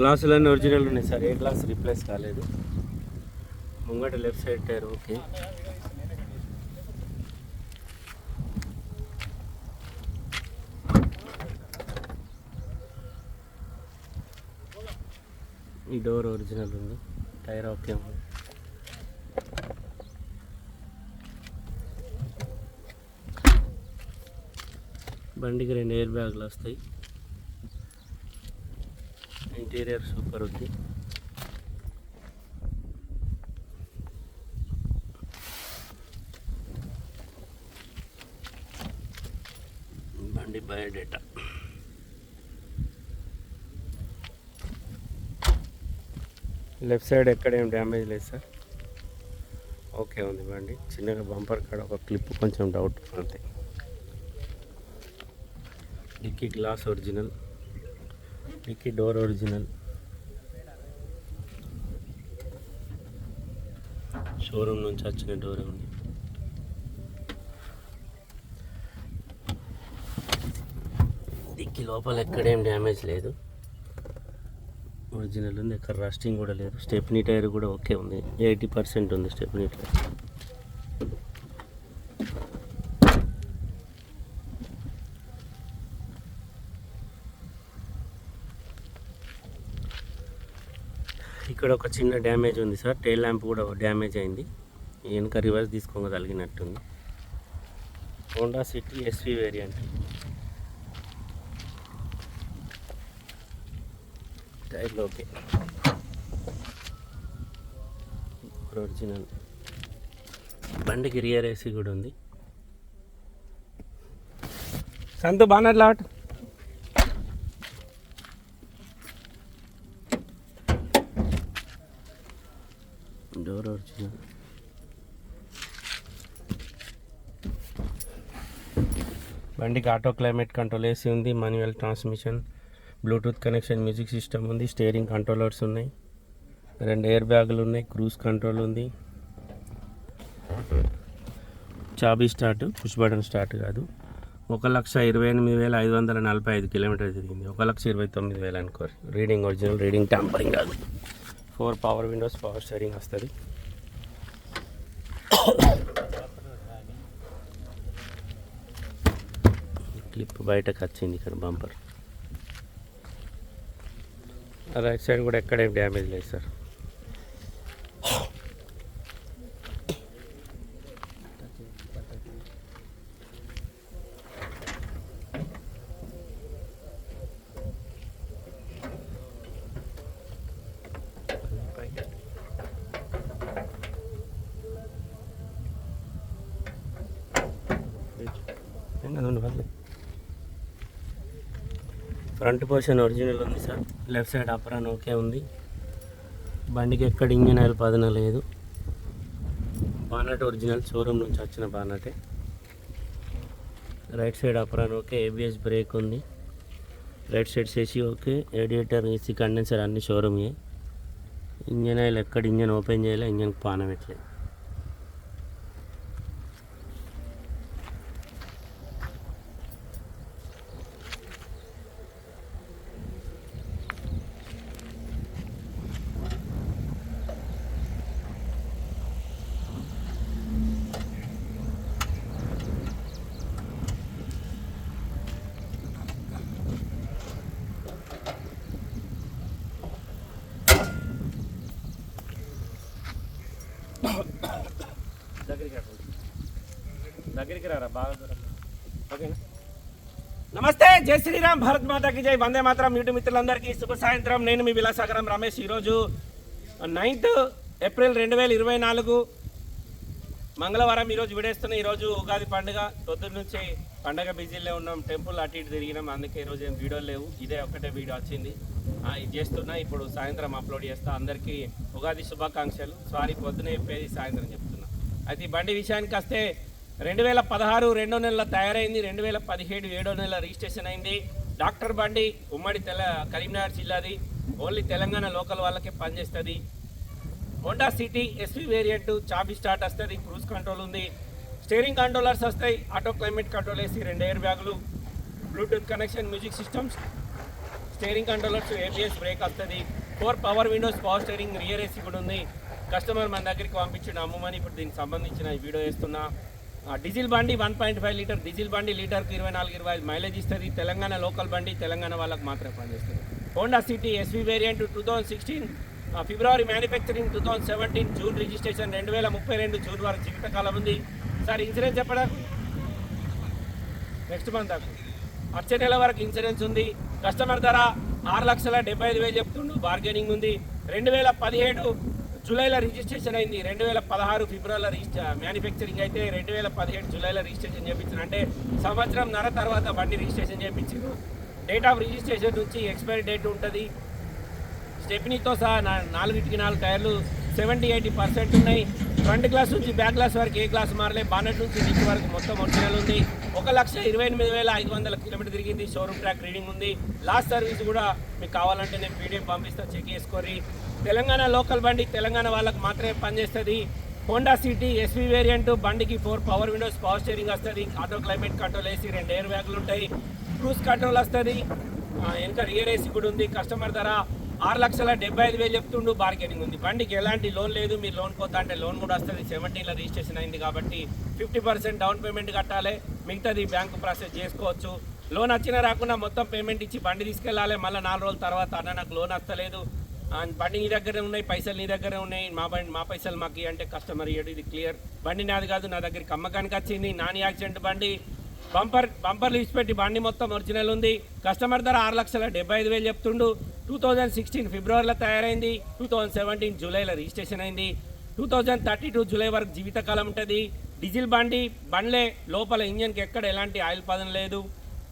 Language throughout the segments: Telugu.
గ్లాసులన్నీ ఒరిజినల్ ఉన్నాయి సార్. ఏ గ్లాస్ రీప్లేస్ కాలేదు. ముంగట లెఫ్ట్ సైడ్ టైర్ ఓకే. ఈ డోర్ ఒరిజినల్ ఉంది. టైర్ ఓకే ఉంది. బండికి రెండు ఎయిర్ బ్యాగులు వస్తాయి. ఇంటీరియర్ సూపర్ ఉంది. బండి బయోడేటా. లెఫ్ట్ సైడ్ ఎక్కడేం డ్యామేజ్ లేదు సార్. ఓకే ఉంది బండి. చిన్నగా బంపర్ కాడ ఒక క్లిప్ కొంచెం డౌట్ అంతే. Dickey glass original. Dickey door original showroom నుంచి వచ్చిన డోర్ ఉంది. డిక్కీ లోపల ఎక్కడేం డ్యామేజ్ లేదు. ఒరిజినల్ ఉంది ఎక్కడ రస్టింగ్ కూడా లేదు. స్టెప్నీ టైర్ కూడా ఓకే ఉంది. ఎయిటీ పర్సెంట్ ఉంది స్టెప్నీ టైర్ ఇక్కడ ఒక చిన్న డ్యామేజ్ ఉంది సార్. టైల్ ల్యాంప్ కూడా డ్యామేజ్ అయింది. వెనుక రివర్స్ తీసుకోగలిగినట్టుంది హోండా సిటీ ఎస్వి వేరియంట్. టైర్లు ఓకే. ఒరిజినల్. బండికి రియర్ ఏసీ కూడా ఉంది. సంతు బాగా లాట్ డోర్ ఒరిజినల్ బండికి ఆటో క్లైమేట్ కంట్రోల్ ఏసీ ఉంది manual transmission Bluetooth connection music system ఉంది స్టీరింగ్ కంట్రోలర్స్ ఉన్నాయి రెండు ఎయిర్ బ్యాగులు ఉన్నాయి క్రూజ్ కంట్రోల్ ఉంది. చాబీ స్టార్ట్ పుష్ బటన్ స్టార్ట్ కాదు. ఒక లక్ష ఇరవై ఎనిమిది వేల ఐదు వందల నలభై ఐదు కిలోమీటర్ తిరిగింది. ఒక లక్ష ఇరవై తొమ్మిది వేలు అనుకోరు. రీడింగ్ ఒరిజినల్ రీడింగ్ ట్యాంపరింగ్ కాదు. Four power windows power steering వస్తుంది. క్లిప్ బయటకు వచ్చింది ఇక్కడ బంపర్. రైట్ సైడ్ కూడా ఎక్కడేం డ్యామేజ్ లేదు సార్. ఫ్రంట్ పోర్షన్ ఒరిజినల్ ఉంది sir. Left side apron okay ఉంది. బండికి ఎక్కడ ఇంజిన్ ఆయిల్ పదన లేదు. బానట్ ఒరిజినల్ షోరూమ్ నుంచి వచ్చిన బానటే. Right side apron okay ABS brake ఉంది. Right side AC okay radiator AC condenser అన్ని షోరూమ్యే ఇంజన్ ఆయిల్ ఎక్కడ ఇంజన్ ఓపెన్ చేయలే ఇంజన్కి పానం పెట్టలేదు దగ్గరికి రా. దగ్గరికి రారా బాగా దూరం ఓకేనా? నమస్తే జై శ్రీరామ్ భారత్ మాతాకి జై. వందే మాత్రం యూట్యూబ్ మిత్రులందరికీ శుభ సాయంత్రం. నేను మీ విలాసాగరం రమేష్. ఈరోజు నైన్త్ ఏప్రిల్ రెండు వేల ఇరవై నాలుగు మంగళవారం ఈరోజు విడేస్తున్న ఈరోజు ఉగాది పండుగ. పొద్దున్న నుంచి పండగ బిజీలో ఉన్నాం టెంపుల్ అటు ఇటు తిరిగినాం. అందుకే ఈరోజు ఏం వీడియో లేవు. ఇదే ఒకటే వీడియో వచ్చింది. ఇది చేస్తున్నా ఇప్పుడు సాయంత్రం అప్లోడ్ చేస్తా. అందరికీ ఉగాది శుభాకాంక్షలు. సారీ పొద్దున చెప్పేది సాయంత్రం చెప్తున్నా. అయితే ఈ బండి విషయానికి వస్తే రెండు వేల పదహారు రెండో నెలలో తయారైంది రెండు వేల పదిహేడు ఏడో నెల రిజిస్ట్రేషన్ అయింది. డాక్టర్ బండి ఉమ్మడి తెల కరీంనగర్ జిల్లాది. ఓన్లీ తెలంగాణ లోకల్ వాళ్ళకే పనిచేస్తుంది. హోండా సిటీ ఎస్వి వేరియంట్ చాబీ స్టార్ట్ వస్తుంది క్రూజ్ కంట్రోల్ ఉంది. స్టీరింగ్ కంట్రోలర్స్ వస్తాయి ఆటో క్లైమేట్ కంట్రోల్ వేసి రెండు ఎయిర్ బ్యాగులు Bluetooth connection music systems. Steering controllers ABS brake వస్తుంది. Four power windows power steering rear AC కూడా ఉంది. కస్టమర్ మన దగ్గరికి పంపించిన అమ్మమని ఇప్పుడు దీనికి సంబంధించిన వీడియో వేస్తున్నా డీజిల్ బండి one point five litre diesel బండి లీటర్కి ఇరవై నాలుగు ఇరవై ఐదు మైలేజ్ ఇస్తుంది. తెలంగాణ లోకల్ బండి తెలంగాణ వాళ్ళకి మాత్రమే పనిచేస్తుంది. Honda City SV variant two thousand sixteen February manufacturing two thousand seventeen June registration రెండు వేల ముప్పై రెండు జూన్ వరకు జీవితకాలం ఉంది. సార్ ఇన్సూరెన్స్ చెప్పడా నెక్స్ట్ మంత్ దాకా. వచ్చే నెల వరకు ఇన్సూరెన్స్ ఉంది. కస్టమర్ ధర ఆరు లక్షల డెబ్బై ఐదు వేలు చెప్తుండు. బార్గెనింగ్ ఉంది. రెండు వేల పదిహేడు జూలైలో రిజిస్ట్రేషన్ అయింది. రెండు వేల పదహారు ఫిబ్రవరిలో రిజిస్టర్ మ్యానుఫ్యాక్చరింగ్ అయితే రెండు వేల పదిహేడు జూలైలో రిజిస్ట్రేషన్ చేయించారు అంటే సంవత్సరం నర తర్వాత బండి రిజిస్ట్రేషన్ చేయించారు డేట్ ఆఫ్ రిజిస్ట్రేషన్ నుంచి ఎక్స్పైరీ డేట్ ఉంటుంది. స్టెప్నీతో సహా నాలుగింటికి నాలుగు టైర్లు సెవెంటీ ఎయిటీ పర్సెంట్ ఉన్నాయి. ఫ్రంట్ గ్లాస్ నుంచి బ్యాక్ గ్లాస్ వరకు ఏ గ్లాస్ మారలే. బానెట్ నుంచి డిక్ వరకు మొత్తం ఒరిజినల్ ఉంది. ఒక లక్ష ఇరవై ఎనిమిది వేల ఐదు వందల కిలోమీటర్ తిరిగింది. షోరూమ్ ట్రాక్ రీడింగ్ ఉంది. లాస్ట్ సర్వీస్ కూడా మీకు కావాలంటే నేను పీడిఎఫ్ పంపిస్తా చెక్ చేసుకోరి తెలంగాణ లోకల్ బండి తెలంగాణ వాళ్ళకి మాత్రమే పనిచేస్తుంది. హోండా సిటీ ఎస్వీ వేరియంట్ బండికి four power windows power steering వస్తుంది. ఆటో క్లైమేట్ కంట్రోల్ ఏసీ రెండు ఎయిర్ బ్యాగులు ఉంటాయి. క్రూజ్ కంట్రోల్ వస్తుంది. ఇంకా రియర్ ఏసీ కూడా ఉంది. కస్టమర్ ధర ఆరు లక్షల డెబ్బై ఐదు వేలు చెప్తుండు బార్గెనింగ్ ఉంది. బండికి ఎలాంటి లోన్ లేదు మీరు లోన్ కొత్త అంటే లోన్ కూడా వస్తుంది. సెవెంటీన్లో రిజిస్ట్రేషన్ అయింది కాబట్టి ఫిఫ్టీ పర్సెంట్ డౌన్ పేమెంట్ కట్టాలి. మిగతాది బ్యాంకు ప్రాసెస్ చేసుకోవచ్చు. లోన్ వచ్చినా రాకుండా మొత్తం పేమెంట్ ఇచ్చి బండి తీసుకెళ్ళాలి. మళ్ళీ నాలుగు రోజుల తర్వాత అన్న నాకు లోన్ వస్తలేదు. బండి నీ దగ్గరే ఉన్నాయి పైసలు నీ దగ్గరే ఉన్నాయి. మా బండి మా పైసలు మాకు అంటే కస్టమర్ ఇయ్యడు ఇది క్లియర్ బండి నాది కాదు నా దగ్గరికి అమ్మకానికి వచ్చింది నాన్ యాక్సిడెంట్ బండి. బంపర్ బంపర్ లీజ్ పెట్టి బండి మొత్తం ఒరిజినల్ ఉంది. కస్టమర్ ధర ఆరు లక్షల డెబ్బై ఐదు వేలు చెప్తుండు. టూ థౌజండ్ సిక్స్టీన్ ఫిబ్రవరిలో తయారైంది టూ థౌజండ్ సెవెంటీన్ జూలైలో రిజిస్ట్రేషన్ అయింది two thousand thirty two July వరకు జీవితకాలం ఉంటుంది. డీజిల్ బండి బండ్లే లోపల ఇంజన్కి ఎక్కడ ఎలాంటి ఆయిల్ పదం లేదు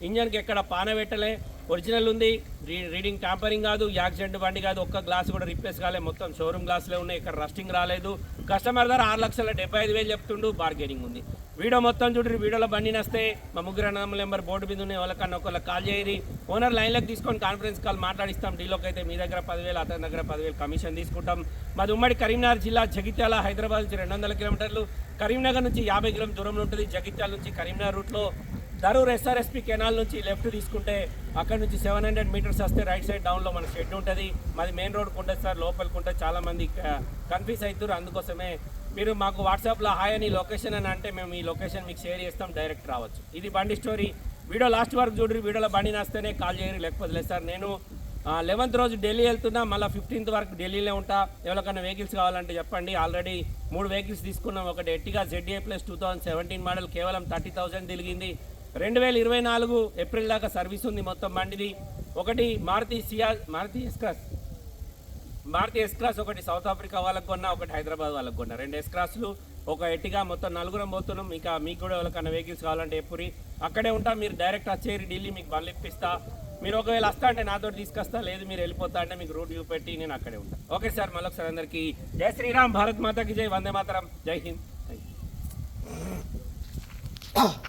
ఇంజన్కి ఎక్కడ పాన పెట్టలే ఒరిజినల్ ఉంది రీ- రీడింగ్ టాంపరింగ్ కాదు యాక్సిడెంట్ బండి కాదు ఒక్క గ్లాస్ కూడా రిప్లేస్ కాలే మొత్తం షోరూమ్ గ్లాసులే ఉన్నాయి ఇక్కడ రస్టింగ్ రాలేదు కస్టమర్ ధర ఆరు లక్షల డెబ్బై ఐదు వేలు చెప్తుండు బార్గెనింగ్ ఉంది. వీడియో మొత్తం చూడండి వీడియోలో బండి నస్తే మా ముగ్గురు అన్నదమ్ముల నెంబర్ బోర్డు మీద ఉన్న వాళ్ళకన్నా ఒకళ్ళకి కాల్ చేయరి ఓనర్ లైన్లోకి తీసుకొని కాన్ఫరెన్స్ కాల్ మాట్లాడిస్తాం. డీలోకి అయితే మీ దగ్గర పదివేలు అతని దగ్గర పదివేలు కమిషన్ తీసుకుంటాం. మాది ఉమ్మడి కరీంనగర్ జిల్లా జగిత్యాల హైదరాబాద్ నుంచి రెండు వందల కిలోమీటర్లు. కరీంనగర్ నుంచి యాభై కిలోమీటర్ దూరంలో ఉంటుంది. జగిత్యాల నుంచి కరీంనగర్ రూట్లో దరూర్ ఎస్ఆర్ఎస్పి కెనాల్ నుంచి లెఫ్ట్ తీసుకుంటే అక్కడ నుంచి సెవెన్ హండ్రెడ్ మీటర్స్ వస్తే రైట్ సైడ్ డౌన్లో మన షెడ్ ఉంటుంది. మాది మెయిన్ రోడ్కి ఉంటుంది సార్ లోపలికి ఉంటే చాలామంది కన్ఫ్యూజ్ అవుతారు అందుకోసమే మీరు మాకు వాట్సాప్లో హాయ్ అని లొకేషన్ అని అంటే మేము ఈ లొకేషన్ మీకు షేర్ చేస్తాం డైరెక్ట్ రావచ్చు. ఇది బండి స్టోరీ వీడియో లాస్ట్ వరకు చూడరు వీడియోలో బండి నాస్తేనే కాల్ చేయరు లేకపోతే లేదు సార్. నేను లెవెన్త్ రోజు ఢిల్లీ వెళ్తున్నా మళ్ళీ ఫిఫ్టీన్త్ వరకు ఢిల్లీలో ఉంటా. ఎవరికైనా వెహికల్స్ కావాలంటే చెప్పండి. ఆల్రెడీ మూడు వెహికల్స్ తీసుకున్నాం. ఒకటి Ertiga ZA plus two thousand seventeen model కేవలం థర్టీ థౌసండ్ తిరిగింది. రెండు వేల ఇరవై నాలుగు ఏప్రిల్ దాకా సర్వీస్ ఉంది మొత్తం బండిది. ఒకటి Maruti Ciaz Maruti S Cross. Maruti S Cross ఒకటి సౌత్ ఆఫ్రికా వాళ్ళకు కొన్నా ఒకటి హైదరాబాద్ వాళ్ళకు కొన్నా. రెండు ఎస్క్రాస్లు ఒక ఎట్టిగా మొత్తం నలుగురం పోతున్నాం. ఇంకా మీకు కూడా ఎవరికైనా వెహికల్స్ కావాలంటే ఎప్పుడు అక్కడే ఉంటా. మీరు డైరెక్ట్ వచ్చేరి ఢిల్లీ మీకు బండ్లు ఇప్పిస్తా. మీరు ఒకవేళ వస్తా అంటే నాతో తీసుకొస్తా. లేదు మీరు వెళ్ళిపోతా అంటే మీకు రూట్ చూపెట్టి నేను అక్కడే ఉంటా. ఓకే సార్ మళ్ళొకసారి అందరికీ జై శ్రీరామ్ భారత్ మాతాకి జై వందే మాతరం. జై హింద్. Thank you